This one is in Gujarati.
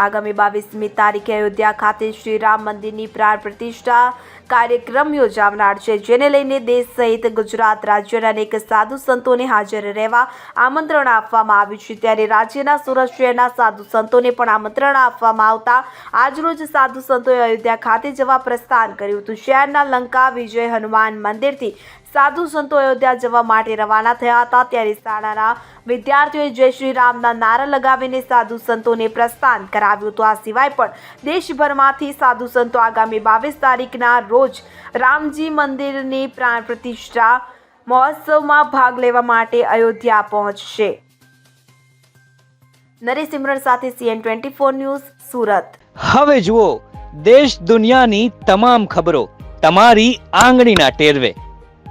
આગામી બાવીસમી તારીખે અયોધ્યા ખાતે શ્રી રામ મંદિરની પ્રાણ પ્રતિષ્ઠા કાર્યક્રમ યોજાનાર છે, જેને લઈને દેશ સહિત ગુજરાત રાજ્યના અનેક સાધુ સંતોને હાજર રહેવા આમંત્રણ આપવામાં આવ્યું છે. ત્યારે રાજ્યના સુરત શહેરના સાધુ સંતોને પણ આમંત્રણ આપવામાં આવતા આજરોજ સાધુ સંતોએ અયોધ્યા ખાતે જવા પ્રસ્થાન કર્યું હતું. શહેરના લંકા વિજય હનુમાન મંદિરથી સાધુ સંતો અયોધ્યા જવા માટે રવાના થયા હતા. ત્યારે શાળાના વિદ્યાર્થીઓએ જય શ્રી રામના નારા લગાવીને સાધુ સંતોને પ્રસ્થાન કરાવ્યું હતું. આ સિવાય પણ દેશભરમાંથી સાધુ સંતો આગામી બાવીસ તારીખના રોજ રામજી મંદિરની પ્રાણ પ્રતિષ્ઠા મહોત્સવમાં ભાગ લેવા માટે અયોધ્યા પહોંચશે. નરેશ સિમરન સાથે CN twenty four news, Surat. હવે જુઓ, દેશ દુનિયાની તમામ ખબરો તમારી આંગળીના ટેરવે.